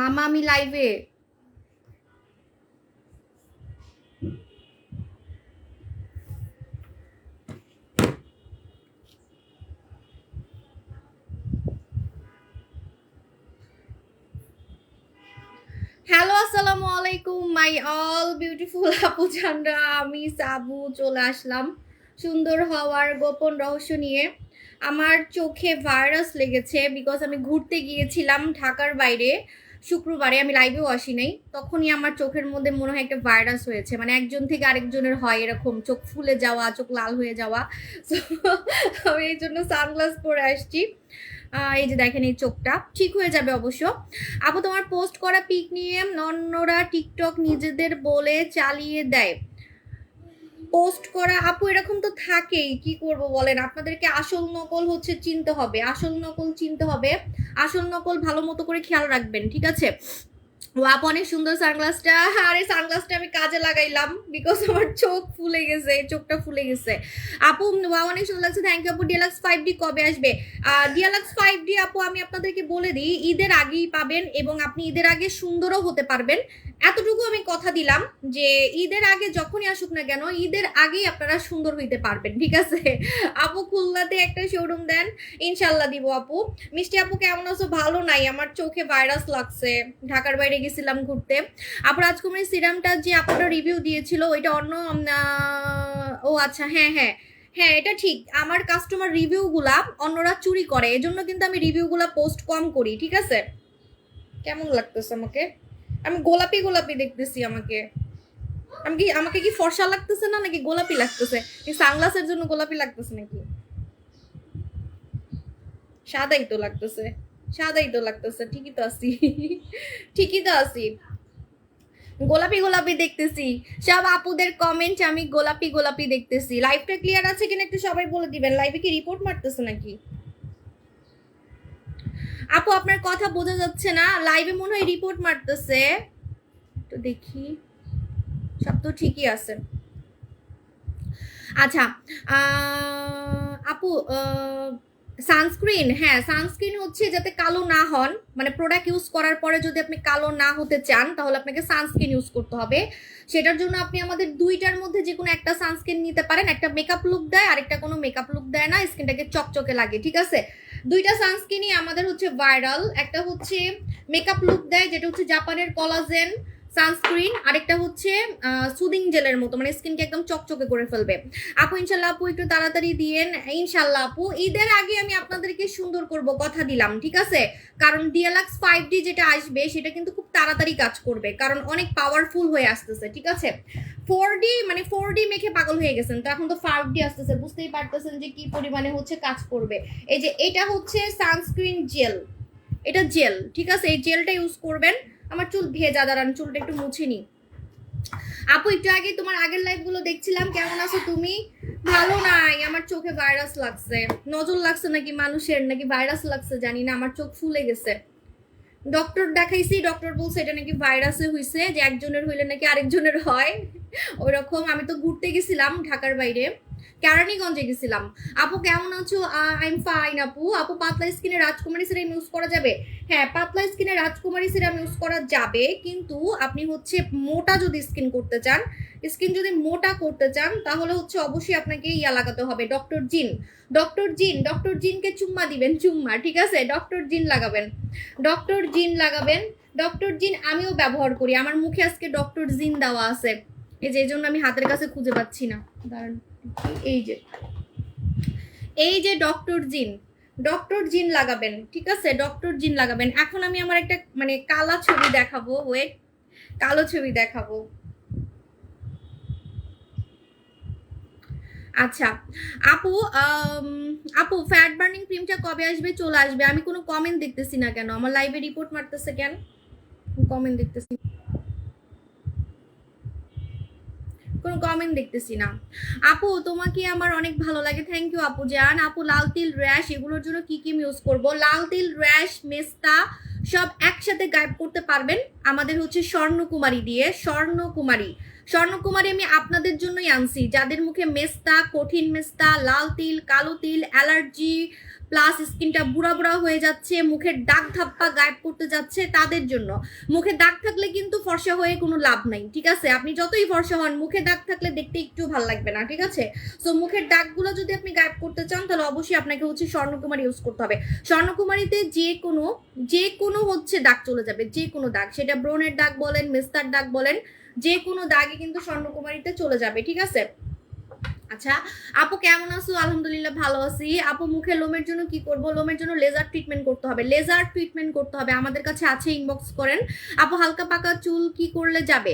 মামা, আমি লাইভে হ্যালো আসসালামু আলাইকুম মাই অল বিউটিফুল আপু জানরা, আমি সাবু চলে আসলাম সুন্দর হওয়ার গোপন রহস্য নিয়ে। আমার চোখে ভাইরাস লেগেছে বিকজ আমি ঘুরতে গিয়েছিলাম ঢাকার বাইরে। শুক্রবারে আমি লাইভেও আসি নাই। তখনই আমার চোখের মধ্যে মনে হয় একটা ভাইরাস হয়েছে। মানে একজন থেকে আরেকজনের হয় এরকম, চোখ ফুলে যাওয়া, চোখ লাল হয়ে যাওয়া। আমি এই জন্য সানগ্লাস পরে আসছি। এই যে দেখেন এই চোখটা। ঠিক হয়ে যাবে অবশ্য। আপু, তোমার পোস্ট করা পিক নিয়ে অন্যরা টিকটক নিজেদের বলে চালিয়ে দেয়। পোস্ট করা, আপু, এরকম তো থাকেই, কি করব বলেন? আপনাদেরকে আসল নকল হচ্ছে চিনতে হবে, আসল নকল চিনতে হবে। আসল নকল ভালো মতো করে খেয়াল রাখবেন, ঠিক আছে? ও আপু অনেক সুন্দর সানগ্লাসটা আরে সানগ্লাসটা আমি কাজে লাগাইলাম বিকজ আমার চোখ ফুলে গেছে, চোখটা ফুলে গেছে। আপু ওয়া অনেক সুন্দর লাগছে। থ্যাংক ইউ আপু। ডিএলএক্স ফাইভ ডি কবে আসবে? ডিএলএক্স ফাইভ ডি আপু, আমি আপনাদেরকে বলে দিই, ঈদের আগেই পাবেন এবং আপনি ঈদের আগে সুন্দরও হতে পারবেন। এতটুকু আমি কথা দিলাম যে ঈদের আগে যখনই আসুক না কেন, ঈদের আগেই আপনারা সুন্দর হইতে পারবেন, ঠিক আছে? আপু, খুলনাতে একটা শোরুম দেন ইনশাল্লাহ দিব, আপু। মিষ্টি আপু, কেমন আছো? ভালো নাই, আমার চোখে ভাইরাস লাগছে। ঢাকার বাইরে গেছিলাম ঘুরতে। আপু রাজকুমারী সিরামটা যে আপনারা রিভিউ দিয়েছিল, ওইটা অন্য ও আচ্ছা হ্যাঁ হ্যাঁ। হ্যাঁ এটা ঠিক। আমার কাস্টমার রিভিউগুলা অন্যরা চুরি করে, এজন্য কিন্তু আমি রিভিউগুলা পোস্ট কম করি, ঠিক আছে? কেমন লাগতেছে আমাকে? আমি গোলাপি গোলাপি দেখতেছি আমাকে। আমি কি, আমাকে কি ফর্সা লাগতেছে না নাকি গোলাপি লাগতেছে? সানগ্লাসের জন্য গোলাপি লাগতেছে নাকি? সাদাই তো লাগতেছে। সাদাই তো লাগতেছে, ঠিকই তো আছি। ঠিকই তো আছি। গোলাপি গোলাপি দেখতেছি। সব আপুদের কমেন্ট আমি গোলাপি গোলাপি দেখতেছি। লাইভটা ক্লিয়ার আছে কিনা একটু সবাই বলে দিবেন। লাইভে কি রিপোর্ট মারতেছে নাকি? আপু, আপনার কথা বোঝা যাচ্ছে না। লাইভে মনে হয় রিপোর্ট মারতেছে। তো দেখি। সব তো ঠিকই আছে। আচ্ছা আপু সানস্ক্রিন হ্যাঁ সানস্ক্রিন হচ্ছে যাতে কালো না হন। মানে প্রোডাক্ট ইউজ করার পরে যদি আপনি কালো না হতে চান, তাহলে আপনাকে সানস্ক্রিন ইউজ করতে হবে। সেটার জন্য আপনি আমাদের দুইটার মধ্যে যে কোনো একটা সানস্ক্রিন নিতে পারেন। একটা মেকআপ লুক দেয়, আরেকটা কোনো মেকআপ লুক দেয় না, স্কিনটাকে চকচকে লাগে, ঠিক আছে? দুইটা সানস্ক্রিনই আমাদের হচ্ছে ভাইরাল একটা হচ্ছে মেকআপ লুক দেয়, যেটা হচ্ছে জাপানের কলাজেন সানস্ক্রিন, আরেকটা হচ্ছে সুদিং জেলের মতো মানে স্কিনকে একদম চকচকে করে ফেলবে। আপু, ইনশাল্লাহ আপু একটু তাড়াতাড়ি দিয়েন। ইনশাল্লাহ আপু, ঈদের আগে আমি আপনাদেরকে সুন্দর করব, কথা দিলাম, ঠিক আছে? কারণ ডিএলএক্স ফাইভ ডি যেটা আসবে, সেটা কিন্তু খুব তাড়াতাড়ি কাজ করবে, কারণ অনেক পাওয়ারফুল হয়ে আসতেছে, ঠিক আছে? ফোর ডি মানে ফোর ডি মেখে পাগল হয়ে গেছেন, তো এখন তো ফাইভ ডি আসতেছে, বুঝতেই পারতেছেন যে কি পরিমাণে হচ্ছে কাজ করবে। এই যে, এটা হচ্ছে সানস্ক্রিন জেল এটা জেল ঠিক আছে? এই জেলটা ইউজ করবেন আমার চুল ভেজা দাঁড়ান, চুলটা একটু মুছে নি। আপু, একটু আগে তোমার আগের লাইভগুলো দেখছিলাম, কেমন আছো তুমি? ভালো নাই, আমার চোখে ভাইরাস লাগছে। নজর লাগছে নাকি মানুষের, নাকি ভাইরাস লাগছে জানি না, আমার চোখ ফুলে গেছে। ডক্টর দেখাইছি ডক্টর বলছে এটা নাকি ভাইরাসে হইছে, যে একজনের হইলে নাকি আরেকজনের হয়। ওই রকম আমি তো ঘুরতে গেছিলাম ঢাকার বাইরে। কেরানীগঞ্জে গেছিলাম। আপু কেমন আছো? আই এম ফাইন আপু। আপু, পাতলা স্কিনে রাজকুমারী সিরাম ইউজ করা যাবে? হ্যাঁ পাতলা স্কিনে রাজকুমারী সিরাম ইউজ করা যাবে, কিন্তু আপনি হচ্ছে মোটা যদি স্কিন করতে চান স্কিন যদি মোটা করতে চান, তাহলে হচ্ছে অবশ্যই আপনাকে ইয়া লাগাতে হবে ডক্টর জিন ডক্টর জিন ডক্টর জিনকে চুম্মা দিবেন, চুম্মা, ঠিক আছে? ডক্টর জিন লাগাবেন। ডক্টর জিন লাগাবেন। ডক্টর জিন আমিও ব্যবহার করি, আমার মুখে আজকে ডক্টর জিন দেওয়া আছে। এই যে, এই জন্য আমি হাতের কাছে খুঁজে পাচ্ছি না। দাঁড়ান। এই যে। এই যে ডক্টর জিন ডক্টর জিন লাগাবেন, ঠিক আছে? ডক্টর জিন লাগাবেন। এখন আমি আমার একটা মানে কালা ছবি দেখাবো। ওয়েট কালো ছবি দেখাবো। আচ্ছা আপু আপু ফ্যাট বার্নিং ক্রিমটা কবে আসবে? চলে আসবে। আমি কোনো কমেন্ট দেখতেছি না কেন? আমার লাইভে রিপোর্ট মারতেছে কেন? কমেন্ট দেখতেছি কোনো কমেন্ট দেখতেছি না। আপু, তোমাকে আমার অনেক ভালো লাগে। থ্যাংক ইউ আপু, জান। আপু, লাল তিল র্যাশ এগুলোর জন্য কি কি ইউজ করব? লাল তিল র্যাশ মেস্তা, সব একসাথে গায়েব করতে পারবেন। আমাদের হচ্ছে স্বর্ণকুমারী দিয়ে, স্বর্ণকুমারী। স্বর্ণকুমারী আমি আপনাদের জন্যই আনছি। যাদের মুখে মেস্তা, কঠিন মেস্তা, লাল তিল, কালো তিল, অ্যালার্জি প্লাস স্কিনটা বুড়া বুড়া হয়ে যাচ্ছে, মুখের দাগ ধাপ্পা গায়েব করতে যাচ্ছে তাদের জন্য। মুখে দাগ থাকলে কিন্তু ফর্সা হয়ে কোনো লাভ নাই, ঠিক আছে? আপনি যতই ফর্সা হন, মুখে দাগ থাকলে দেখতে একটু ভালো লাগবে না, ঠিক আছে? সো মুখের দাগগুলো যদি আপনি গায়েব করতে চান, তাহলে অবশ্যই আপনাকে হচ্ছে স্বর্ণকুমারী ইউজ করতে হবে। স্বর্ণকুমারীতে যে কোনো যে কোনো হচ্ছে দাগ চলে যাবে, যে কোনো দাগ। সেটা ব্রনের দাগ বলেন, মেস্তার দাগ বলেন, যে কোনো দাগে কিন্তু স্বর্ণকুমারীতে চলে যাবে, ঠিক আছে? আচ্ছা আপু কেমন আছো? আলহামদুলিল্লাহ ভালো আছি। আপু, মুখে লোমের জন্য কি করব? লোমের জন্য লেজার ট্রিটমেন্ট করতে হবে। লেজার ট্রিটমেন্ট করতে হবে। আমাদের কাছে আছে ইনবক্স করেন। আপু, হালকা পাকা চুল কি করলে যাবে?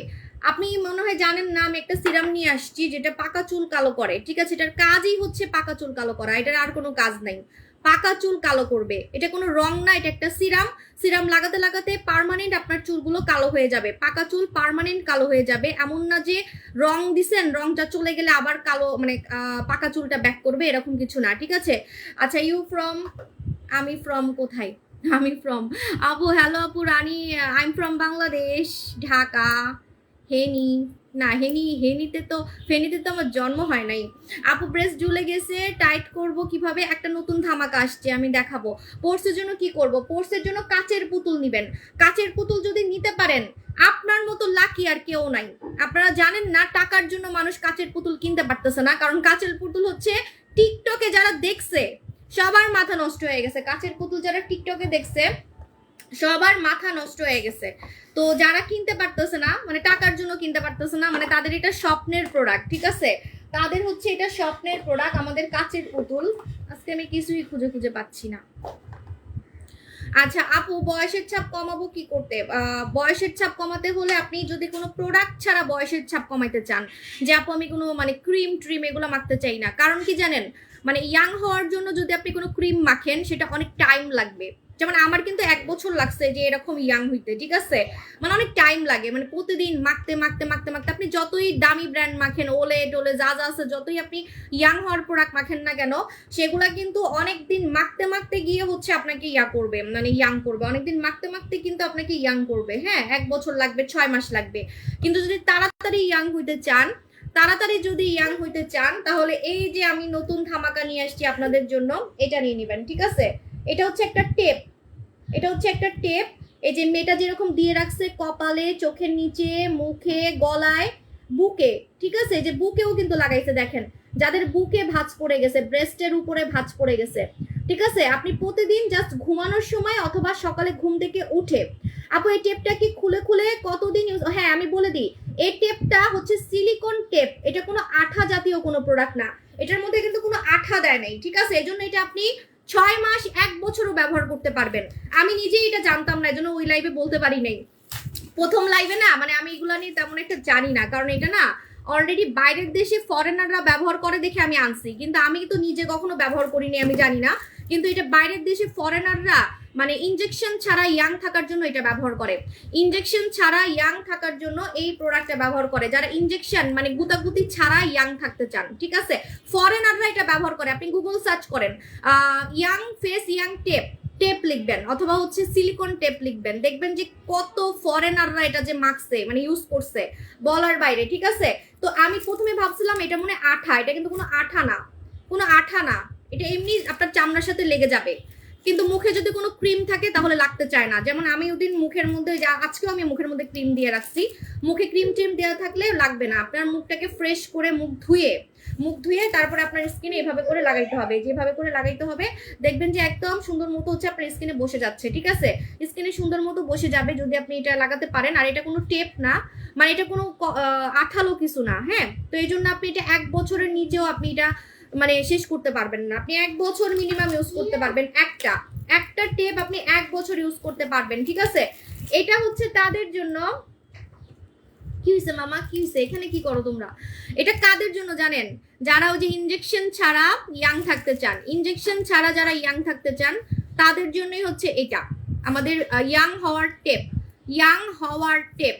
আপনি মনে হয় জানেন না, আমি একটা সিরাম নিয়ে আসছি, যেটা পাকা চুল কালো করে। ঠিক আছে, এটার কাজই হচ্ছে পাকা চুল কালো করা। এটার আর কোনো কাজ নাই। পাকা চুল কালো করবে। এটা কোনো রং না, এটা একটা সিরাম। সিরাম লাগাতে লাগাতে পারমানেন্ট আপনার চুলগুলো কালো হয়ে যাবে। পাকা চুল পার্মানেন্ট কালো হয়ে যাবে। এমন না যে রং দিছেন, রংটা চলে গেলে আবার কালো মানে পাকা চুলটা ব্যাক করবে, এরকম কিছু না, ঠিক আছে? আচ্ছা ইউ ফ্রম আমি ফ্রম কোথায়? আমি ফ্রম আপু হ্যালো আপু, Rani I am from Bangladesh Dhaka, হেনি। না, হেনি, হেনিতে তো, ফেনিতে তো আমার জন্ম হয় নাই। আপু ব্রেস ঝুলে গেছে টাইট করব কীভাবে? একটা নতুন ধামাকা আসছে, আমি দেখাবো। পোর্সের জন্য কি করব? পোর্সের জন্য কাচের পুতুল নিবেন। কাচের পুতুল যদি নিতে পারেন, আপনার মতো লাকি আর কেউ নাই। আপনারা জানেন না, টাকার জন্য মানুষ কাচের পুতুল কিনতে পারতেছে না, কারণ কাচের পুতুল হচ্ছে টিকটকে যারা দেখছে, সবার মাথা নষ্ট হয়ে গেছে। কাচের পুতুল যারা টিকটকে দেখছে সবার মাথা নষ্ট হয়ে গেছে। তো যারা কিনতে পারতেছে না মানে টাকার জন্য কিনতে পারতেছে না মানে তাদের এটা স্বপ্নের প্রোডাক্ট ঠিক আছে? তাদের হচ্ছে এটা স্বপ্নের প্রোডাক্ট আমাদের কাচের পুতুল। আজকে আমি কিছুই খুঁজে খুঁজে পাচ্ছি না। আচ্ছা আপু, বয়সের ছাপ কমাবো কি করতে? বয়সের ছাপ কমাতে হলে আপনি যদি কোনো প্রোডাক্ট ছাড়া বয়সের ছাপ কমাইতে চান, যে আপু, আমি কোনো মানে ক্রিম ট্রিম এগুলো মাখতে চাই না। কারণ কি জানেন? মানে ইয়াং হওয়ার জন্য যদি আপনি কোনো ক্রিম মাখেন, সেটা অনেক টাইম লাগবে। যেমন আমার কিন্তু এক বছর লাগছে যে এরকম ইয়াং হইতে, ঠিক আছে? মানে অনেক টাইম লাগে মানে প্রতিদিন মাখতে মাখতে মাখতে মাখতে আপনি যতই দামি ব্র্যান্ড মাখেন ওলে টোলে যা যা আছে, যতই আপনি ইয়াং হওয়ার প্রোডাক্ট মাখেন না কেন, সেগুলা কিন্তু অনেক দিন মাখতে মাখতে গিয়ে হচ্ছে আপনাকে ইয়া করবে মানে ইয়াং করবে। অনেকদিন মাখতে মাখতে কিন্তু আপনাকে ইয়াং করবে। হ্যাঁ এক বছর লাগবে, ছয় মাস লাগবে। কিন্তু যদি তাড়াতাড়ি ইয়াং হইতে চান, তাড়াতাড়ি যদি ইয়াং হইতে চান, তাহলে এই যে আমি নতুন ধামাকা নিয়ে আসছি আপনাদের জন্য, এটা নিয়ে নেবেন, ঠিক আছে? এটা হচ্ছে একটা টেপ। এটা হচ্ছে একটা টেপ। এই যে মেয়েটা যেরকম দিয়ে রাখছে কপালে, চোখের নিচে, মুখে, গলায়, বুকে, ঠিক আছে? যে বুকেও কিন্তু লাগাইছে, দেখেন। যাদের বুকে ভাঁজ পড়ে গেছে ব্রেস্টের উপরে ভাঁজ পড়ে গেছে, ঠিক আছে? আপনি প্রতিদিন জাস্ট ঘুমানোর সময় অথবা সকালে ঘুম থেকে উঠে, আপু, এই টেপটা কি খুলে খুলে কতদিন ইউজ হ্যাঁ আমি বলে দিই, এই টেপটা হচ্ছে সিলিকন টেপ এটা কোনো আঠা জাতীয় কোনো প্রোডাক্ট না। এটার মধ্যে কিন্তু কোনো আঠা দেয় নাই, ঠিক আছে? এজন্য এটা আপনি ছয় মাস, এক বছরও ব্যবহার করতে পারবেন। আমি নিজেই এটা জানতাম না, এজন্য ওই লাইভে বলতে পারি নাই। প্রথম লাইভে না মানে আমি এগুলো নিয়ে তেমন একটা জানি না, কারণ এটা না অলরেডি বাইরের দেশে ফরেনাররা ব্যবহার করে দেখে আমি আনছি। কিন্তু আমি তো নিজে কখনো ব্যবহার করিনি, আমি জানি না। কিন্তু এটা বাইরের দেশে ফরেনাররা মানে ইনজেকশন ছাড়া ইয়াং থাকার জন্য এটা ব্যবহার করে। ইনজেকশন ছাড়া ইয়াং থাকার জন্য এই প্রোডাক্টটা ব্যবহার করে। যারা ইনজেকশন মানে গুতাগুতি ছাড়া ইয়াং থাকতে চান, ঠিক আছে? ফরেনাররা এটা ব্যবহার করে। আপনি গুগল সার্চ করেন young face young tape tape লিখবেন, অথবা হচ্ছে সিলিকন টেপ লিখবেন। দেখবেন যে কত ফরেনাররা এটা যে মাখছে মানে ইউজ করছে, বলার বাইরে, ঠিক আছে? তো আমি প্রথমে ভাবছিলাম এটা মনে আঠা, এটা কিন্তু কোনো আঠা না। কোনো আঠা না। এটা এমনি আপনার চামড়ার সাথে লেগে যাবে। কিন্তু মুখে যদি কোনো ক্রিম থাকে তাহলে লাগতে চায় না। যেমন আমি ওদিন মুখের মধ্যে যা আজকেও আমি মুখের মধ্যে ক্রিম দিয়ে রাখছি। মুখে ক্রিম টিম দেওয়া থাকলে লাগবে না। আপনার মুখটাকে ফ্রেশ করে মুখ ধুয়ে মুখ ধুয়ে তারপরে আপনার স্কিনে এভাবে করে লাগাইতে হবে। যেভাবে করে লাগাইতে হবে, দেখবেন যে একদম সুন্দর মতো হচ্ছে আপনার স্কিনে বসে যাচ্ছে, ঠিক আছে? স্কিনে সুন্দর মতো বসে যাবে যদি আপনি এটা লাগাতে পারেন। আর এটা কোনো টেপ না মানে এটা কোনো আঠালো কিছু না হ্যাঁ? তো এই জন্য আপনি এটা এক বছরের নিচেও আপনি এটা মানে শেষ করতে পারবেন না। আপনি এক বছর মিনিমাম ইউজ করতে পারবেন একটা। একটা টেপ আপনি এক বছর ইউজ করতে পারবেন, ঠিক আছে? এটা হচ্ছে তাদের জন্য কি হয়েছে মামা? কি হয়েছে এখানে কি করো তোমরা? এটা কাদের জন্য জানেন? যারা ওই যে ইনজেকশন ছাড়া ইয়াং থাকতে চান ইনজেকশন ছাড়া যারা ইয়াং থাকতে চান, তাদের জন্যই হচ্ছে এটা। আমাদের ইয়াং হওয়ার টেপ ইয়াং হওয়ার টেপ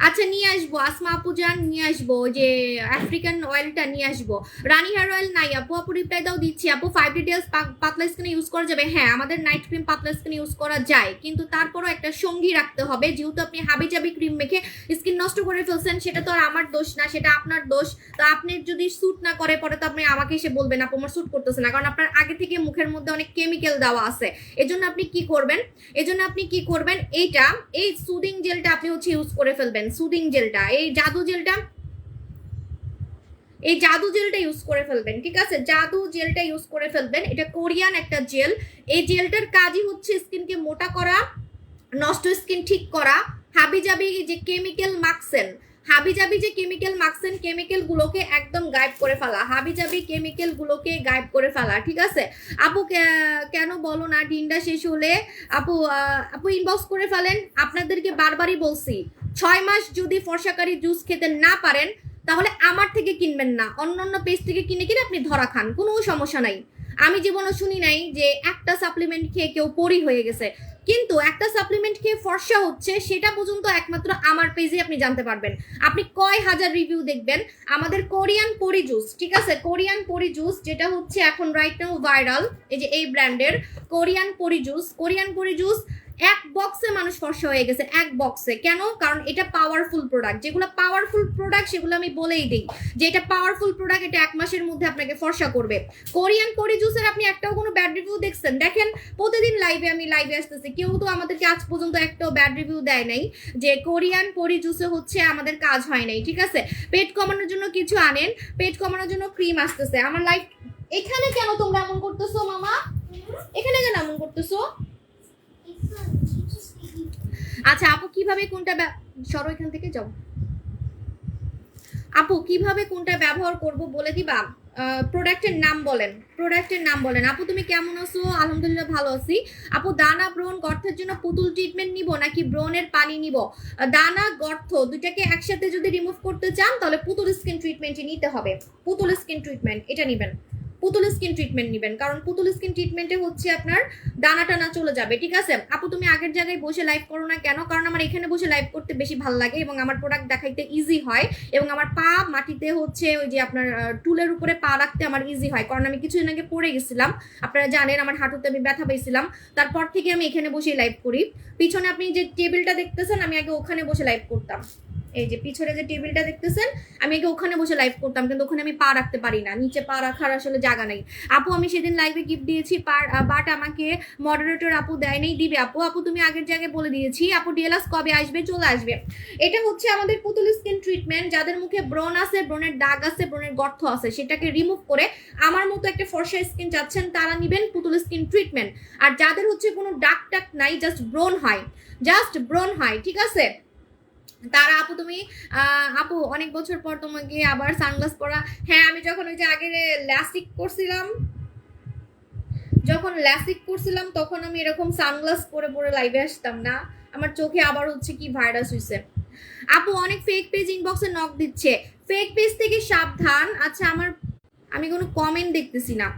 আচ্ছা নিয়ে আসব। আসমা আপু যান, নিয়ে আসব। যে আফ্রিকান অয়েলটা নিয়ে আসব। রানী হেয়ার অয়েল নাই, আপু। আপু রিপ্লাই দাও, দিচ্ছি। আপু ফাইভ ডিটেলস পাতলা স্কিনে ইউজ করা যাবে? হ্যাঁ আমাদের নাইট ক্রিম পাতলা স্কিনে ইউজ করা যায়। কিন্তু তারপরও একটা সঙ্গী রাখতে হবে। যেহেতু আপনি হাবি জাবি ক্রিম মেখে স্কিন নষ্ট করে ফেলছেন, সেটা তো আর আমার দোষ না, সেটা আপনার দোষ। তো আপনি যদি স্যুট না করে, পরে তো আপনি আমাকে এসে বলবেন, আপু, আমার স্যুট করতেছে না। কারণ আপনার আগে থেকে মুখের মধ্যে অনেক কেমিক্যাল দেওয়া আছে। এজন্য আপনি কি করবেন? এজন্য আপনি কি করবেন? এইটা, এই সুদিং জেলটা আপনি হচ্ছে ইউজ করে ফেলবেন। সুদিং জেলটা এই জাদু জেলটা এই জাদু জেলটা ইউজ করে ফেলবেন, ঠিক আছে? জাদু জেলটা ইউজ করে ফেলবেন। এটা কোরিয়ান একটা জেল এই জেলটার কাজই হচ্ছে স্কিনকে মোটা করা, নষ্ট স্কিন ঠিক করা হাবি জাবি যে কেমিক্যাল হাবি জাবি যে কেমিক্যাল মাখছেন কেমিক্যাল গুলোকে একদম গায়েব করে ফেলা হাবি জাবি কেমিক্যাল গুলোকে গায়েব করে ফেলা, ঠিক আছে? আপু কেন বলো না ডিনটা শেষ হলে, আপু আপু ইনবক্স করে ফেলেন, আপনাদেরকে বারবারই বলছি ছয় মাস যদি ফর্সাকারি জুস খেতে না পারেন, তাহলে আমার থেকে কিনবেন না। অন্য অন্য পেজ থেকে কিনে কিনে আপনি ধরা খান, কোনো সমস্যা নাই। আমি জীবনে শুনি নাই যে একটা সাপ্লিমেন্ট খেয়ে কেউ পরি হয়ে গেছে। কিন্তু একটা সাপ্লিমেন্ট খেয়ে ফর্সা হচ্ছে, সেটা পর্যন্ত একমাত্র আমার পেজে আপনি জানতে পারবেন। আপনি কয় হাজার রিভিউ দেখবেন? আমাদের কোরিয়ান পরি জুস, ঠিক আছে? কোরিয়ান পরি জুস যেটা হচ্ছে এখন রাইট নাও ভাইরাল এই যে এই ব্র্যান্ডের কোরিয়ান পরি জুস। কোরিয়ান পরি জুস এক বক্সে মানুষ ফর্সা হয়ে গেছে, এক বক্সে কেন? কারণ এটা পাওয়ারফুল প্রোডাক্ট যেগুলো পাওয়ারফুল প্রোডাক্ট সেগুলো আমি বলেই দিই যে এটা পাওয়ারফুল প্রোডাক্ট এটা এক মাসের মধ্যে আপনাকে ফর্সা করবে। কোরিয়ান পরি জুসের আপনি একটাও কোনো ব্যাড রিভিউ দেখছেন? দেখেন, প্রতিদিন লাইভে আমি লাইভে আসতেছি। কেউ তো আমাদেরকে আজ পর্যন্ত একটাও ব্যাড রিভিউ দেয় নাই যে কোরিয়ান পরি জুসে হচ্ছে আমাদের কাজ হয় নাই, ঠিক আছে? পেট কমানোর জন্য কিছু আনেন পেট কমানোর জন্য ক্রিম আসতেছে। আমার লাইফ এখানে কেন তোমরা এমন করতেছো, মামা? এখানে কেন এমন করতেছো? আচ্ছা আপু, কীভাবে কোনটা সরো এখান থেকে, যাও। আপু, কীভাবে কোনটা ব্যবহার করব বলে দিবা? প্রোডাক্টের নাম বলেন প্রোডাক্টের নাম বলেন। আপু, তুমি কেমন আছো? আলহামদুলিল্লাহ ভালো আছি। আপু, দানা, ব্রণ, গর্তের জন্য পুতুল ট্রিটমেন্ট নিব নাকি ব্রণের পানি নিব? দানা, গর্ত দুটাকে একসাথে যদি রিমুভ করতে চান, তাহলে পুতুল স্কিন ট্রিটমেন্টই নিতে হবে। পুতুল স্কিন ট্রিটমেন্ট এটা নেবেন। পুতুল স্কিন ট্রিটমেন্ট নেবেন। কারণ পুতুল স্কিন ট্রিটমেন্টে হচ্ছে আপনার দানা টানা চলে যাবে, ঠিক আছে? আপু, তুমি আগের জায়গায় বসে লাইভ করো না কেন? কারণ আমার এখানে বসে লাইভ করতে বেশি ভালো লাগে এবং আমার প্রোডাক্ট দেখাইতে ইজি হয় এবং আমার পা মাটিতে হচ্ছে ওই যে আপনার টুলের উপরে পা রাখতে আমার ইজি হয়। কারণ আমি কিছুদিন আগে পড়ে গেছিলাম, আপনারা জানেন আমার হাঁটুতে আমি ব্যথা পেয়েছিলাম তারপর থেকে আমি এখানে বসে লাইভ করি। পিছনে আপনি যে টেবিলটা দেখতেছেন, আমি আগে ওখানে বসে লাইভ করতাম। এই যে পিছনে যে টেবিলটা দেখতেছেন, আমি আগে ওখানে বসে লাইভ করতাম, কিন্তু ওখানে আমি পা রাখতে পারি না। নিচে পা রাখার আসলে জায়গা নাই। আপু, আমি সেদিন লাইভে গিফট দিয়েছি বাট আমাকে মডারেটর আপু দেয় নেই দিবে আপু। আপু, তুমি আগের জায়গায় বলে দিয়েছি, আপু ডিএলএস কবে আসবে, চলে আসবে। এটা হচ্ছে আমাদের পুতুল স্কিন ট্রিটমেন্ট যাদের মুখে ব্রণ আছে, ব্রণের দাগ আছে, ব্রণের গর্থ আছে, সেটাকে রিমুভ করে আমার মতো একটা ফর্সা স্কিন চাচ্ছেন তারা নিবেন পুতুল স্কিন ট্রিটমেন্ট আর যাদের হচ্ছে কোনো ডাক টাক নাই জাস্ট ব্রণ হয় জাস্ট ব্রণ হয়, ঠিক আছে? তারা আপু, তুমি আপু, অনেক বছর পর তোমাকে আবার সানগ্লাস পরা। হ্যাঁ আমি যখন ওই যে আগে ল্যাসিক করছিলাম যখন ল্যাসিক করছিলাম তখন আমি এরকম সানগ্লাস পরে পরে লাইভে আসতাম না। আমার চোখে আবার হচ্ছে কি ভাইরাস হইছে। আপু, অনেক ফেক পেজ ইনবক্সে নক দিচ্ছে। ফেক পেজ থেকে সাবধান। আচ্ছা আমার, আমি কোনো কমেন্ট দেখতেছি না।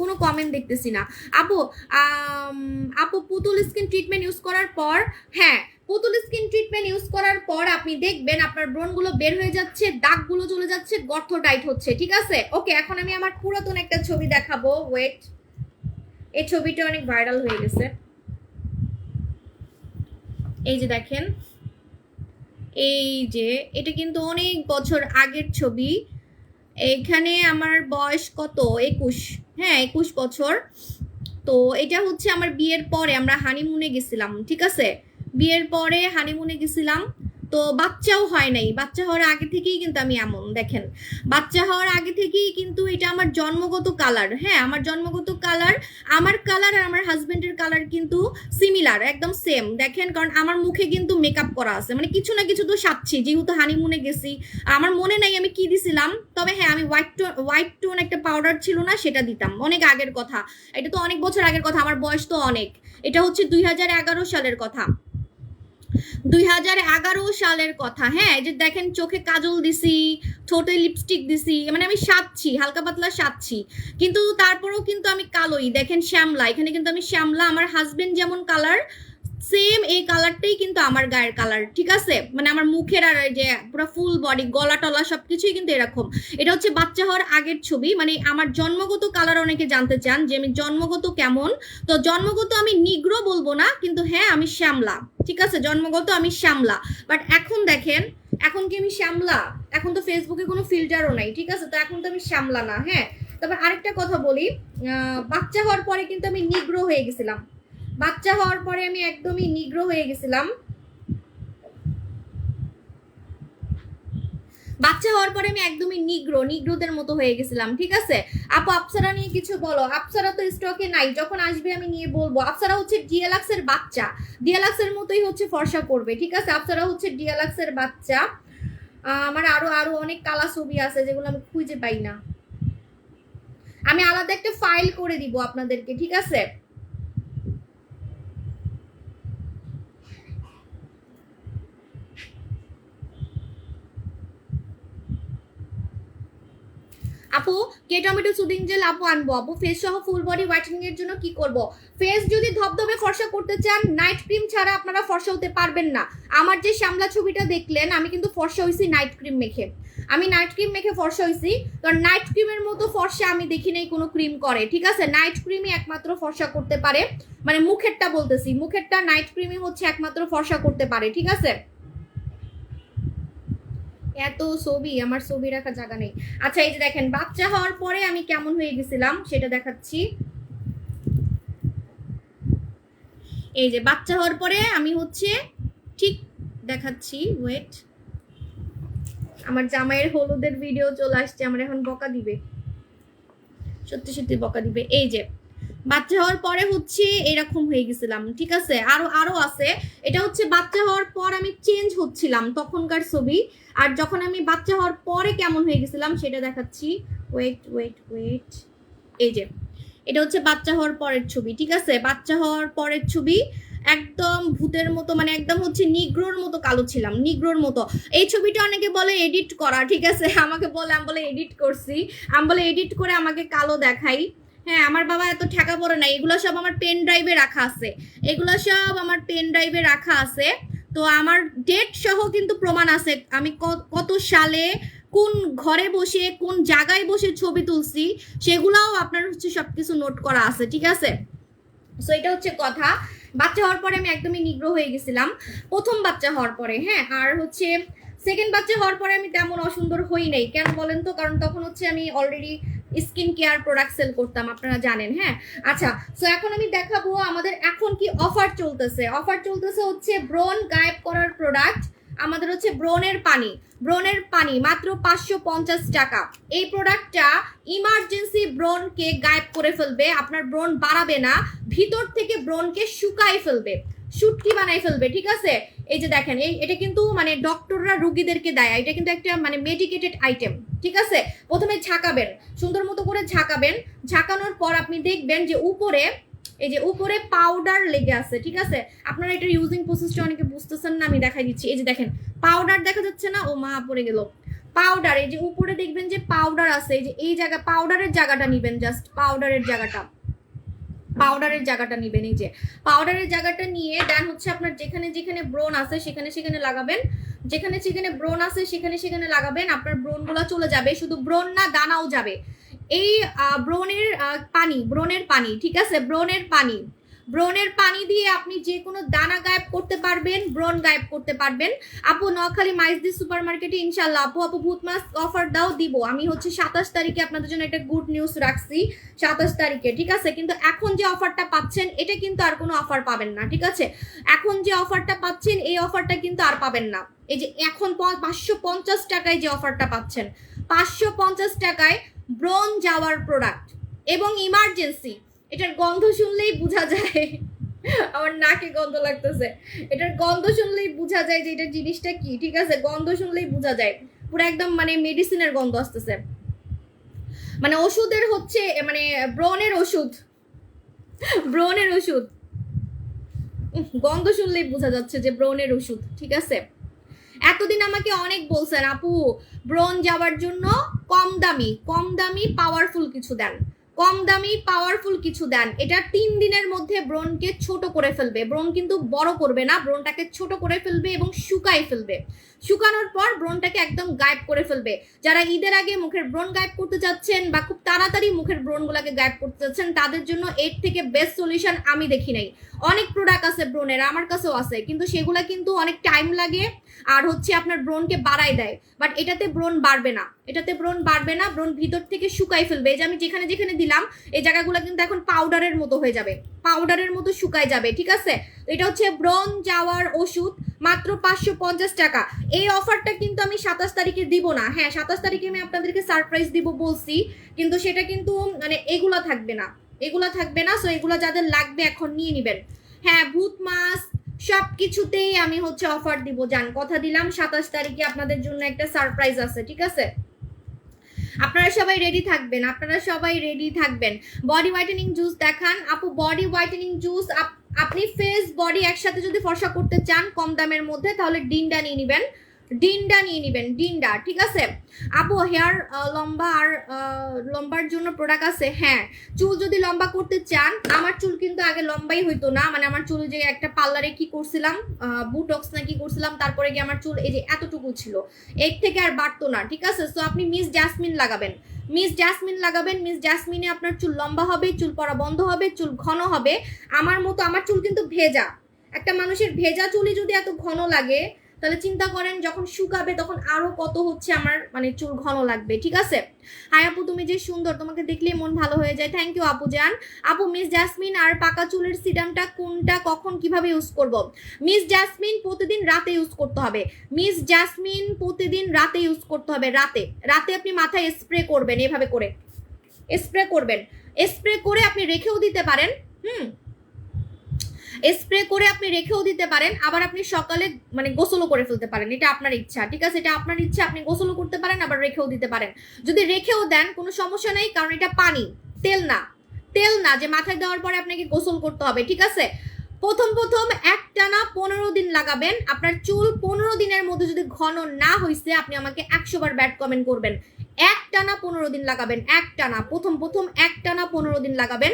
কোনো কমেন্ট দেখতেছি না। আপু আপু, পুতুল স্কিন ট্রিটমেন্ট ইউজ করার পর হ্যাঁ পুতুল স্কিন ট্রিটমেন্ট ইউজ করার পর আপনি দেখবেন আপনার ব্রণগুলো বের হয়ে যাচ্ছে, দাগগুলো চলে যাচ্ছে গর্ত টাইট হচ্ছে, ঠিক আছে? ওকে এখন আমি আমার পুরাতন একটা ছবি দেখাবো ওয়েট এই ছবিটা অনেক ভাইরাল হয়ে গেছে। এই যে দেখেন, এই যে, এটা কিন্তু অনেক বছর আগের ছবি। এখানে আমার বয়স কত? একুশ। হ্যাঁ একুশ বছর। তো এটা হচ্ছে আমার বিয়ের পরে আমরা হানিমুনে গেছিলাম, ঠিক আছে? বিয়ের পরে হানিমুনে গেছিলাম। তো বাচ্চাও হয় নাই। বাচ্চা হওয়ার আগে থেকেই কিন্তু আমি এমন, দেখেন। বাচ্চা হওয়ার আগে থেকেই কিন্তু এটা আমার জন্মগত কালার হ্যাঁ আমার জন্মগত কালার আমার কালার আর আমার হাজবেন্ডের কালার কিন্তু সিমিলার একদম সেম দেখেন, কারণ আমার মুখে কিন্তু মেকআপ করা আছে। মানে কিছু না কিছু তো সাচ্ছি যেহেতু হানিমুনে গেছি। আমার মনে নাই আমি কি দিছিলাম, তবে হ্যাঁ আমি হোয়াইট টোন হোয়াইট টোন একটা পাউডার ছিল না, সেটা দিতাম। অনেক আগের কথা। এটা তো অনেক বছর আগের কথা, আমার বয়স তো অনেক। এটা হচ্ছে দুই হাজার এগারো সালের কথা। দুই হাজার এগারো সালের কথা। হ্যাঁ যে দেখেন চোখে কাজল দিছি, ঠোঁটে লিপস্টিক দিছি মানে আমি সাজছি, হালকা পাতলা সাজছি। কিন্তু তারপরেও কিন্তু আমি কালোই। দেখেন শ্যামলা, এখানে কিন্তু আমি শ্যামলা, আমার হাজবেন্ড যেমন কালার সেম এই কালারটাই কিন্তু আমার গায়ের কালার ঠিক আছে? মানে আমার মুখের আর যে পুরো ফুল বডি গলা টলা সব কিছুই কিন্তু এরকম। এটা হচ্ছে বাচ্চা হওয়ার আগের ছবি মানে আমার জন্মগত কালার অনেকে জানতে চান যে আমি জন্মগত কেমন। তো জন্মগত আমি নিগ্রো বলব না, কিন্তু হ্যাঁ আমি শ্যামলা, ঠিক আছে? জন্মগত আমি শ্যামলা। বাট এখন দেখেন, এখন কি আমি শ্যামলা? এখন তো ফেসবুকে কোনো ফিল্টারও নাই, ঠিক আছে? তো এখন তো আমি শ্যামলা না হ্যাঁ? তারপর আরেকটা কথা বলি বাচ্চা হওয়ার পরে কিন্তু আমি নিগ্রো হয়ে গেছিলাম। বাচ্চা হওয়ার পরে আমি একদমই নিগ্রো হয়ে গেছিলাম। বাচ্চা হওয়ার পরে আমি একদমই নিগ্র নিগ্রদের মতো হয়ে গেছিলাম, ঠিক আছে? আপু আপসারা নিয়ে কিছু বলো। আপসারা তো স্টকে নাই, যখন আসবে আমি নিয়ে বলব। আপসারা হচ্ছে ডিএলাক্স এর বাচ্চা ডিএলাক্স এর মতোই হচ্ছে ফর্সা করবে, ঠিক আছে? আপসারা হচ্ছে ডিএলাক্স এর বাচ্চা আমার আরও আরও অনেক কালা ছবি আছে যেগুলো আমি খুঁজে পাই না। আমি আলাদা একটা ফাইল করে দিব আপনাদেরকে, ঠিক আছে? আপু কে টমেটো সুদিং জেল আপু আনব, আপু ফেস সহ ফুল বডি হোয়াইটেনিং এর জন্য কি করব? ফেস যদি ধবধবে, ফর্সা করতে চান নাইট ক্রিম ছাড়া আপনারা ফর্সা হতে পারবেন না। আমার যে শ্যামলা ছবিটা দেখলেন, আমি কিন্তু ফর্সা হইছি নাইট ক্রিম মেখে। আমি নাইট ক্রিম মেখে ফর্সা হইছি, কারণ নাইট ক্রিমের মতো ফর্সা আমি দেখি নাই কোনো ক্রিম করে। ঠিক আছে? নাইট ক্রিমই একমাত্র ফর্সা করতে পারে। মানে মুখেরটা বলতেছি, মুখেরটা নাইট ক্রিমই হচ্ছে একমাত্র ফর্সা করতে পারে। ঠিক আছে? এত ছবি, আমার ছবি রাখার জায়গা নেই। আচ্ছা এই যে দেখেন, বাচ্চা হওয়ার পরে আমি কেমন হয়ে গেছিলাম সেটা দেখাচ্ছি। এই যে বাচ্চা হওয়ার পরে আমি হচ্ছে ঠিক দেখাচ্ছি ওয়েট আমার জামাইয়ের হলুদের ভিডিও চলে আসছে, আমার এখন বকা দিবে। সত্যি সত্যি বকা দিবে। এই যে বাচ্চা হওয়ার পরে হচ্ছে এরকম হয়ে গেছিলাম, ঠিক আছে? আরও আরও আছে। এটা হচ্ছে বাচ্চা হওয়ার পর আমি চেঞ্জ হচ্ছিলাম তখনকার ছবি। আর যখন আমি বাচ্চা হওয়ার পরে কেমন হয়ে গেছিলাম সেটা দেখাচ্ছি। ওয়েট ওয়েট ওয়েট এই যে, এটা হচ্ছে বাচ্চা হওয়ার পরের ছবি, ঠিক আছে? বাচ্চা হওয়ার পরের ছবি একদম ভূতের মতো মানে একদম হচ্ছে নিগ্রোর মতো কালো ছিলাম, নিগ্রোর মতো। এই ছবিটা অনেকে বলে এডিট করা, ঠিক আছে? আমাকে বলে, আমি বলে এডিট করছি। আমি বলে এডিট করে আমাকে কালো দেখাই। হ্যাঁ আমার বাবা এত ঠেকা পড়ে না এগুলো সব আমার পেন ড্রাইভে রাখা আছে। এগুলো সব আমার পেন ড্রাইভে রাখা আছে। তো আমার ডেট সহ কিন্তু প্রমাণ আছে। আমি কত সালে কোন ঘরে বসে, কোন জায়গায় বসে ছবি তুলছি, সেগুলাও আপনার হচ্ছে সবকিছু নোট করা আছে, ঠিক আছে? সো এটা হচ্ছে কথা। বাচ্চা হওয়ার পরে আমি একদমই নিগ্রহ হয়ে গেছিলাম। প্রথম বাচ্চা হওয়ার পরে হ্যাঁ? আর হচ্ছে সেকেন্ড বাচ্চা হওয়ার পরে আমি তেমন অসুন্দর হই নাই। কেন বলেন তো? কারণ তখন হচ্ছে আমি already skin care product sale করতাম, আপনারা জানেন হ্যাঁ? আচ্ছা সো এখন আমি দেখাবো আমাদের এখন কি অফার চলতেছে। অফার চলতেছে হচ্ছে ব্রন গায়েব করার প্রোডাক্ট, আমাদের হচ্ছে ব্রনের পানি। ব্রনের পানি, মাত্র পাঁচশো পঞ্চাশ টাকা। এই প্রোডাক্টটা ইমার্জেন্সি ব্রনকে গায়েব করে ফেলবে, আপনার ব্রন বাড়াবে না, ভিতর থেকে ব্রনকে শুকায় ফেলবে। শুটকি বানাই ফেলবে, ঠিক আছে? এই যে দেখেন, এই, এটা কিন্তু মানে ডক্টররা রুগীদেরকে দেয়, এটা কিন্তু একটা মানে মেডিকেটেড আইটেম ঠিক আছে? প্রথমে ঝাঁকাবেন, সুন্দর মতো করে ঝাঁকাবেন, ঝাঁকানোর পর আপনি দেখবেন যে উপরে, এই যে উপরে পাউডার লেগে আছে, ঠিক আছে? আপনারা এটা ইউজিং প্রসেসটা অনেকে বুঝতেছেন না, আমি দেখাই দিচ্ছি। এই যে দেখেন পাউডার দেখা যাচ্ছে না? ও মা, পড়ে গেল। পাউডার এই যে উপরে দেখবেন যে পাউডার আছে, এই যে এই জায়গা পাউডারের জায়গাটা নিবেন জাস্ট পাউডারের জায়গাটা। পাউডারের জায়গাটা নিবেন, এই যে। পাউডারের জায়গাটা নিয়ে দেন হচ্ছে আপনার যেখানে যেখানে ব্রোন আছে সেখানে সেখানে লাগাবেন। যেখানে সেখানে ব্রোন আছে সেখানে সেখানে লাগাবেন, আপনার ব্রোনগুলো চলে যাবে। শুধু ব্রোন না, দানাও যাবে। এই ব্রোনের পানি ব্রোনের পানি, ঠিক আছে? ব্রনের পানি। ব্রনের পানি দিয়ে আপনি যে কোনো দানা গায়েব করতে পারবেন ব্রন গায়েব করতে পারবেন। আপু, নোয়াখালী মাইজদি সুপার মার্কেটে ইনশাল্লাহ আপু আপু ভূত মাস অফার দাও, দিব। আমি হচ্ছে সাতাশ তারিখে আপনাদের জন্য একটা গুড নিউজ রাখছি, সাতাশ তারিখে, ঠিক আছে? কিন্তু এখন যে অফারটা পাচ্ছেন, এটা কিন্তু আর কোনো অফার পাবেন না, ঠিক আছে? এখন যে অফারটা পাচ্ছেন, এই অফারটা কিন্তু আর পাবেন না। এই যে এখন পাঁচশো পঞ্চাশ টাকায় যে অফারটা পাচ্ছেন, পাঁচশো পঞ্চাশ টাকায় ব্রন যাওয়ার প্রোডাক্ট এবং ইমার্জেন্সি এটার গন্ধ শুনলেই বোঝা যায়। আমার নাকে গন্ধ লাগতেছে। এটার গন্ধ শুনলেই বোঝা যায় যে এটার জিনিসটা কি, ঠিক আছে? গন্ধ শুনলেই বোঝা যায়। পুরো একদম মানে মেডিসিনের গন্ধ আসতেছে। মানে ওষুধের হচ্ছে মানে ব্রনের ওষুধ। ব্রনের ওষুধ। গন্ধ শুনলেই বোঝা যাচ্ছে যে ব্রনের ওষুধ, ঠিক আছে? এতদিন আমাকে অনেক বলছেন, আপু ব্রন যাওয়ার জন্য কম দামি কম দামি পাওয়ারফুল কিছু দেন। কম দামি পাওয়ারফুল কিছু দেন। এটা তিন দিনের মধ্যে ব্রনকে ছোট করে ফেলবে। ব্রন কিন্তু বড় করবে না। ব্রনটাকে ছোট করে ফেলবে এবং শুকায় ফেলবে। শুকানোর পর ব্রনটাকে একদম গায়েব করে ফেলবে। যারা ঈদের আগে মুখের ব্রণ গায়েব করতে চাচ্ছেন বা খুব তাড়াতাড়ি মুখের ব্রণগুলোকে গায়েব করতে চাচ্ছেন তাদের জন্য এর থেকে বেস্ট সলিউশন আমি দেখি নাই। অনেক প্রোডাক্ট আছে ব্রণের, আমার কাছেও আছে। কিন্তু সেগুলা কিন্তু অনেক টাইম লাগে আর হচ্ছে আপনার ব্রণকে বাড়ায় দেয়। বাট এটাতে ব্রণ বাড়বে না। এটাতে ব্রণ বাড়বে না, ব্রণ ভিতর থেকে শুকাই ফেলবে। এই যে আমি যেখানে যেখানে দিলাম, এই জায়গাগুলো কিন্তু এখন পাউডারের মতো হয়ে যাবে। পাউডারের মতো শুকায় যাবে, ঠিক আছে? এটা হচ্ছে ব্রণ যাওয়ার ওষুধ, মাত্র পাঁচশো পঞ্চাশ টাকা। এই অফারটা কিন্তু আমি সাতাশ তারিখে দিব না। হ্যাঁ সাতাশ তারিখে আমি আপনাদেরকে সারপ্রাইজ দিব বলছি। কিন্তু সেটা কিন্তু মানে এগুলা থাকবে না। এগুলা থাকবে না সো এগুলা যাদের লাগবে এখন নিয়ে নেবেন। হ্যাঁ ভূত মাছ সব কিছুতেই আমি হচ্ছে অফার দিব, জান। কথা দিলাম, সাতাশ তারিখে আপনাদের জন্য একটা সারপ্রাইজ আছে, ঠিক আছে? আপনারা সবাই রেডি থাকবেন, আপনারা সবাই রেডি থাকবেন। বডি হোয়াইটেনিং জুস দেখান। আপু বডি হোয়াইটেনিং জুস আপনি ফেস বডি একসাথে যদি ফর্সা করতে চান কম দামের মধ্যে, তাহলে ডিনটা নিয়ে নেবেন। ডিনটা নিয়ে নেবেন ডিনটা ঠিক আছে? আপু, হেয়ার লম্বা আর লম্বার জন্য প্রোডাক্ট আছে হ্যাঁ। চুল যদি লম্বা করতে চান, আমার চুল কিন্তু আগে লম্বাই হইতো না মানে আমার চুল যে একটা পার্লারে কি করছিলাম বুটক্স না কি করছিলাম, তারপরে গিয়ে আমার চুল এই যে এতটুকু ছিল। এর থেকে আর বাড়তো না, ঠিক আছে? সো আপনি মিস জাসমিন লাগাবেন। মিস জাসমিন লাগাবেন মিস জাসমিনে আপনার চুল লম্বা হবে, চুল পড়া বন্ধ হবে, চুল ঘন হবে। আমার মতো, আমার চুল কিন্তু ভেজা। একটা মানুষের ভেজা চুলই যদি এত ঘন লাগে তাহলে চিন্তা করেন, যখন শুকাবে তখন আরও কত হচ্ছে আমার মানে চুল ঘন লাগবে, ঠিক আছে? হাই আপু, তুমি যে সুন্দর, তোমাকে দেখলেই মন ভালো হয়ে যায়। থ্যাংক ইউ আপু জান। আপু মিস জাসমিন আর পাকা চুলের সিরামটা কোনটা, কখন, কীভাবে ইউজ করব? মিস জাসমিন প্রতিদিন রাতে ইউজ করতে হবে। মিস জাসমিন প্রতিদিন রাতে ইউজ করতে হবে, রাতে। রাতে আপনি মাথায় স্প্রে করবেন, এভাবে করে। স্প্রে করবেন। স্প্রে করে আপনি রেখেও দিতে পারেন, হুম? স্প্রে করে আপনি রেখেও দিতে পারেন, আবার আপনি সকালে মানে গোসলও করে ফেলতে পারেন। এটা আপনার ইচ্ছা, ঠিক আছে? এটা আপনার ইচ্ছা, আপনি গোসলও করতে পারেন, আবার রেখেও দিতে পারেন। যদি রেখেও দেন, কোনো সমস্যা নেই, কারণ এটা পানি, তেল না। তেল না, যে মাথায় দেওয়ার পরে আপনাকে গোসল করতে হবে, ঠিক আছে? প্রথম প্রথম একটানা পনেরো দিন লাগাবেন। আপনার চুল পনেরো দিনের মধ্যে যদি ঘন না হয়েছে আপনি আমাকে একশো বার ব্যাড কমেন্ট করবেন। একটানা পনেরো দিন লাগাবেন এক টানা প্রথম প্রথম এক টানা পনেরো দিন লাগাবেন।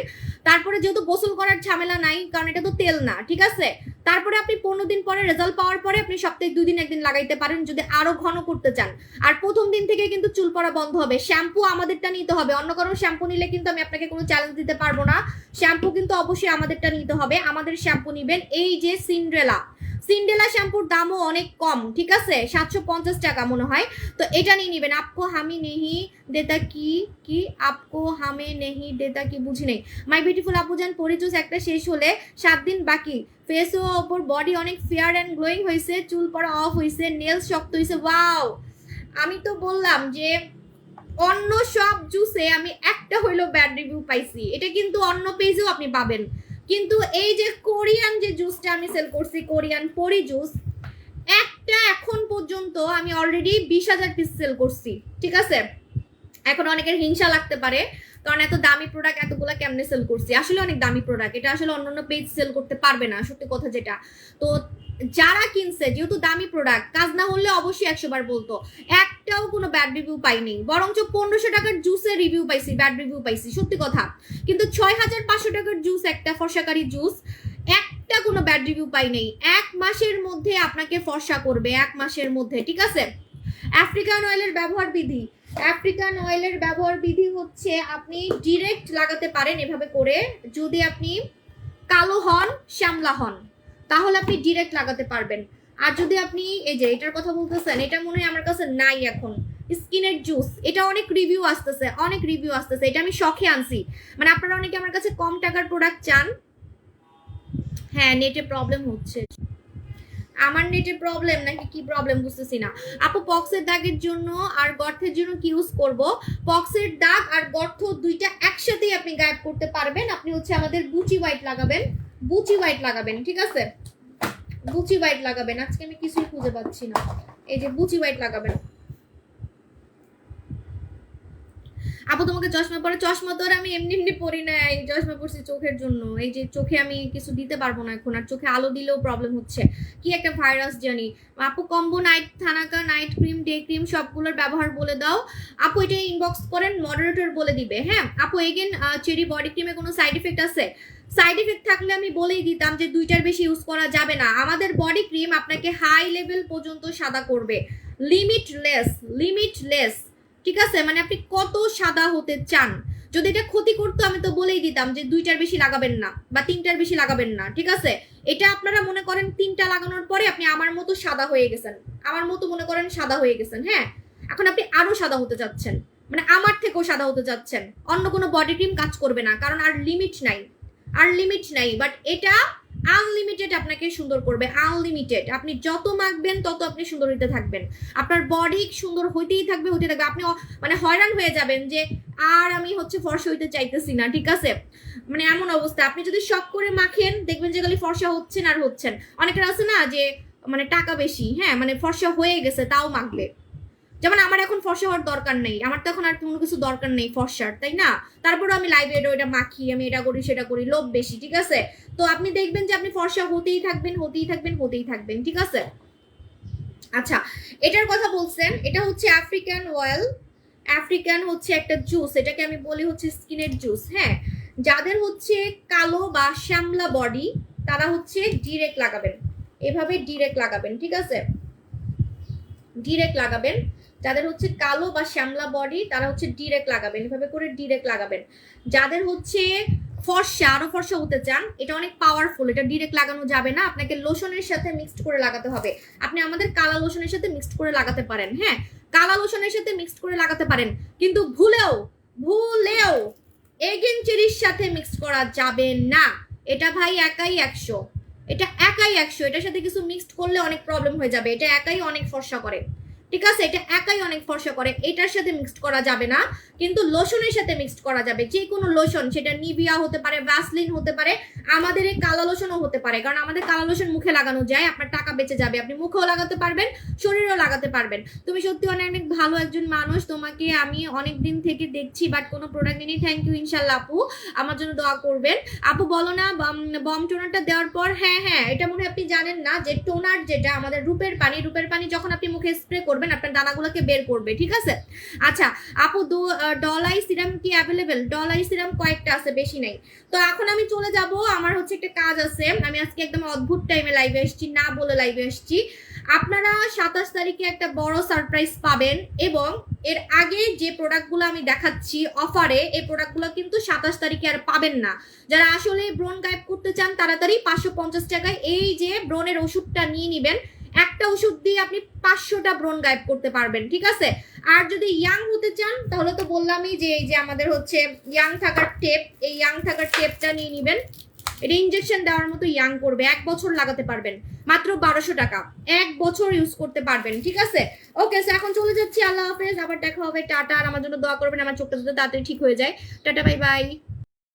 তারপরে যেহেতু গোসল করার ঝামেলা নাই, কারণ এটা তো তেল না, ঠিক আছে? তারপরে আপনি পনেরো দিন পরে রেজাল্ট পাওয়ার পরে আপনি সপ্তাহে দুই দিন একদিন লাগাইতে পারেন যদি আরও ঘন করতে চান। আর প্রথম দিন থেকে কিন্তু চুল পড়া বন্ধ হবে। শ্যাম্পু আমাদেরটা নিতে হবে। অন্য কারও শ্যাম্পু নিলে কিন্তু আমি আপনাকে কোনো চ্যালেঞ্জ দিতে পারব না। শ্যাম্পু কিন্তু অবশ্যই আমাদেরটা নিতে হবে। আমাদের শ্যাম্পু নিবেন এই যে সিন্ড্রেলা। সিন্ডেলা শ্যাম্পুর দামও অনেক কম, ঠিক আছে? সাতশো পঞ্চাশ টাকা মনে হয়। তো এটা নিয়ে নিবেন। আপকো হামি নেহি দেতা কি? কি? আপকো হামে নেহি দেতা কি? বুঝি নেই। মাই বিউটিফুল আপু আপুজান পরিচুস একটা শেষ হলে সাত দিন বাকি। ফেসও ওপর বডি অনেক ফেয়ার অ্যান্ড গ্লোয়িং হয়েছে, চুল পড়া অফ হয়েছে নেলস শক্ত হয়েছে, ওয়াও! আমি তো বললাম যে অন্য সব জুসে আমি একটা হইল ব্যাড রিভিউ পাইছি। এটা কিন্তু অন্য পেজেও আপনি পাবেন। কিন্তু এই যে কোরিয়ান যে জুসটা আমি সেল করছি, কোরিয়ান পরি জুস, একটা এখন পর্যন্ত আমি অলরেডি বিশ হাজার পিস সেল করছি, ঠিক আছে? এখন অনেকের হিংসা লাগতে পারে, কারণ এত দামি প্রোডাক্ট এতগুলো কেমনে সেল করছি? আসলে অনেক দামি প্রোডাক্ট এটা আসলে অন্য অন্য পেজ সেল করতে পারবে না, সত্যি কথা যেটা। তো যারা কিনছে, যেহেতু দামি প্রোডাক্ট কাজ না হলে অবশ্যই একশো বার বলতো। একটাও কোনো ব্যাড রিভিউ পাইনি। বরঞ্চ পনেরোশো টাকার জুসের রিভিউ পাইছি ব্যাড রিভিউ পাইছি, সত্যি কথা। কিন্তু ছয় হাজার পাঁচশো টাকার জুস একটা ফর্সাকারী জুস একটা কোনো ব্যাড রিভিউ পাই নেই এক মাসের মধ্যে আপনাকে ফর্সা করবে, এক মাসের মধ্যে, ঠিক আছে? আফ্রিকান অয়েলের ব্যবহার বিধি। আফ্রিকান অয়েলের ব্যবহার বিধি হচ্ছে আপনি ডিরেক্ট লাগাতে পারেন এভাবে করে, যদি আপনি কালো হন, শ্যামলা হন। তাহলে আপনি ডিরেক্ট লাগাতে পারবেন। আর যদি আপনি এই যে এটার কথা বলতেছেন, এটা মনে হয় আমার কাছে নাই এখন। স্কিনের জুস, এটা অনেক রিভিউ আসতেছে, অনেক রিভিউ আসতেছে, এটা আমি শখে আনছি। মানে আপনারা অনেকে আমার কাছে কম টাকার প্রোডাক্ট চান। হ্যাঁ নেটে প্রবলেম হচ্ছে। আমার নেটে প্রবলেম নাকি কি প্রবলেম বুঝতেছি না। আপু পক্সের দাগের জন্য আর গর্থের জন্য কি ইউজ করব? পক্সের দাগ আর গর্থ দুইটা একসাথেই আপনি গায়েব করতে পারবেন। আপনি হচ্ছে আমাদের বুচি হোয়াইট লাগাবেন। বুচি হোয়াইট লাগাবেন, ঠিক আছে? বুচি হোয়াইট লাগাবেন। আজকে আমি কিছুই খুঁজে পাচ্ছি না। এই যে বুচি হোয়াইট লাগাবেন। আপু, তোমাকে চশমা পরে চশমা তো আমি এমনি এমনি পরি না এই চশমা পরছি চোখের জন্য। এই যে চোখে আমি কিছু দিতে পারব না এখন, আর চোখে আলো দিলেও প্রবলেম হচ্ছে। কি একটা ভাইরাস জানি। আপু combo night thanaka night cream day cream সবগুলোর ব্যবহার বলে দাও। আপু এটা ইনবক্স করেন মডারেটর বলে দিবে হ্যাঁ? আপু এগেন চেরি বডি ক্রিমে কোনো সাইড ইফেক্ট আছে? সাইড ইফেক্ট থাকলে আমি বলেই দিতাম যে দুইটার বেশি ইউজ করা যাবে না। আমাদের বডি ক্রিম আপনাকে হাই লেভেল পর্যন্ত সাদা করবে। লিমিটলেস লিমিটলেস ঠিক আছে? মানে আপনি কত সাদা হতে চান? যদি এটা ক্ষতি করতো, আমি তো বলেই দিতাম যে দুইটার বেশি লাগাবেন না বা তিনটার বেশি লাগাবেন না। ঠিক আছে? এটা আপনারা মনে করেন তিনটা লাগানোর পরে আপনি আমার মতো সাদা হয়ে গেছেন। আমার মতো মনে করেন সাদা হয়ে গেছেন হ্যাঁ? এখন আপনি আরও সাদা হতে যাচ্ছেন মানে আমার থেকেও সাদা হতে যাচ্ছেন অন্য কোনো বডি ক্রিম কাজ করবে না, কারণ আর লিমিট নাই। আর লিমিট নাই বাট এটা আনলিমিটেড আপনাকে সুন্দর করবে। আনলিমিটেড আপনি যত মাখবেন, তত আপনি সুন্দর হইতে থাকবেন। আপনার বডি সুন্দর হইতেই থাকবে, হইতে থাকবে। আপনি মানে হয়রান হয়ে যাবেন যে, আর আমি হচ্ছে ফর্সা হইতে চাইতেছি না, ঠিক আছে? মানে এমন অবস্থা। আপনি যদি শখ করে মাখেন, দেখবেন যে খালি ফর্সা হচ্ছেন আর হচ্ছেন। অনেকের আছে না যে মানে টাকা বেশি হ্যাঁ? মানে ফর্সা হয়ে গেছে, তাও মাখবে। যেমন আমার এখন ফর্সা হওয়ার দরকার নেই, আমার তো এখন আর কোনো কিছু দরকার নেই ফর্সার, তাই না? তারপরে আমি লাইভে এটা ওইটা মাখি, আমি এটা করি, সেটা করি, লোভ বেশি, ঠিক আছে? তো আপনি দেখবেন যে আপনি ফর্সা হতেই থাকবেন হতেই থাকবেন হতেই থাকবেন, ঠিক আছে? আচ্ছা এটার কথা বলছেন, এটা হচ্ছে আফ্রিকান অয়েল আফ্রিকান হচ্ছে একটা জুস এটাকে আমি বলি হচ্ছে স্কিনের জুস হ্যাঁ? যাদের হচ্ছে কালো বা শ্যামলা বডি তারা হচ্ছে ডিরেক্ট লাগাবেন, এভাবে ডিরেক্ট লাগাবেন, ঠিক আছে? ডিরেক্ট লাগাবেন যাদের হচ্ছে কালো বা শ্যামলা বডি তারা হচ্ছে ডিরেক্ট লাগাবেন। এভাবে করে ডিরেক্ট লাগাবেন। যাদের হচ্ছে ফর্সা, আরও ফর্সা হতে চান, এটা অনেক পাওয়ারফুল এটা ডিরেক্ট লাগানো যাবে না। আপনাকে লোশনের সাথে মিক্সড করে লাগাতে হবে। আপনি আমাদের কালা লোশনের সাথে মিক্সড করে লাগাতে পারেন হ্যাঁ? কালা লোশনের সাথে মিক্সড করে লাগাতে পারেন। কিন্তু ভুলেও ভুলেও এগেন চেরির সাথে মিক্সড করা যাবে না। এটা ভাই একাই একশো। এটা একাই একশো। এটার সাথে কিছু মিক্সড করলে অনেক প্রবলেম হয়ে যাবে। এটা একাই অনেক ফর্সা করে। ঠিক আছে, এটা একাই অনেক ফর্সা করে, এটার সাথে মিক্সড করা যাবে না, কিন্তু লোশনের সাথে মিক্সড করা যাবে যে কোনো লোশন, সেটা নিভিয়া হতে পারে ভ্যাসলিন হতে পারে, আমাদের এই কালা লোশনও হতে পারে, কারণ আমাদের কালা লোশন মুখে লাগানো যায়, আপনার টাকা বেঁচে যাবে, আপনি মুখেও লাগাতে পারবেন, শরীরেও লাগাতে পারবেন। তুমি সত্যি অনেক অনেক ভালো একজন মানুষ, তোমাকে আমি অনেক দিন থেকে দেখছি বাট কোনো প্রোডাক্ট নেই থ্যাংক ইউ ইনশাল্লাহ আপু, আমার জন্য দোয়া করবেন। আপু, বলো না, বম টোনারটা দেওয়ার পর হ্যাঁ হ্যাঁ এটা মনে হয় আপনি জানেন না, যে টোনার যেটা আমাদের রূপের পানি রূপের পানি যখন আপনি মুখে স্প্রে করবেন আপনার দানাগুলোকে বের করবে, ঠিক আছে? আচ্ছা আপু, দু ডলাই সিরাম কি অ্যাভেলেবেল ডলাই সিরাম কয়েকটা আছে, বেশি নেই। তো এখন আমি চলে যাব, আমার হচ্ছে একটা কাজ আছে, আমি আজকে একদম অদ্ভুত টাইমে লাইভে এসেছি, না বলে লাইভে এসেছি। আপনারা সাতাশ তারিখে একটা বড় সারপ্রাইজ পাবেন এবং এর আগে যে প্রোডাক্টগুলো আমি দেখাচ্ছি অফারে এই প্রোডাক্টগুলো কিন্তু সাতাশ তারিখে আর পাবেন না। যারা আসলে ব্রোন গায়েব করতে চান, তাড়াতাড়ি পাঁচশো পঞ্চাশ টাকায় এই যে ব্রণের ওষুধটা নিয়ে নিবেন একটা ওষুধ দিয়ে আপনি পাঁচশোটা ব্রণ গায়েব করতে পারবেন, ঠিক আছে? আর যদি ইয়াং হতে চান, তাহলে তো বললামই যে এই যে আমাদের হচ্ছে ইয়াং থাকার টেপ এই ইয়াং থাকার টেপটা নিয়ে নিবেন। এটা ইনজেকশন দেওয়ার মতো ইয়াং করবে, এক বছর লাগাতে পারবেন, মাত্র বারোশো টাকা। এক বছর ইউজ করতে পারবেন, ঠিক আছে? ওকে সো এখন চলে যাচ্ছি, আল্লাহ হাফেজ, আবার দেখা হবে, টাটা, আর আমার জন্য দোয়া করবেন, আমার চোখটা যাতে তাড়াতাড়ি ঠিক হয়ে যায়। Tata bye bye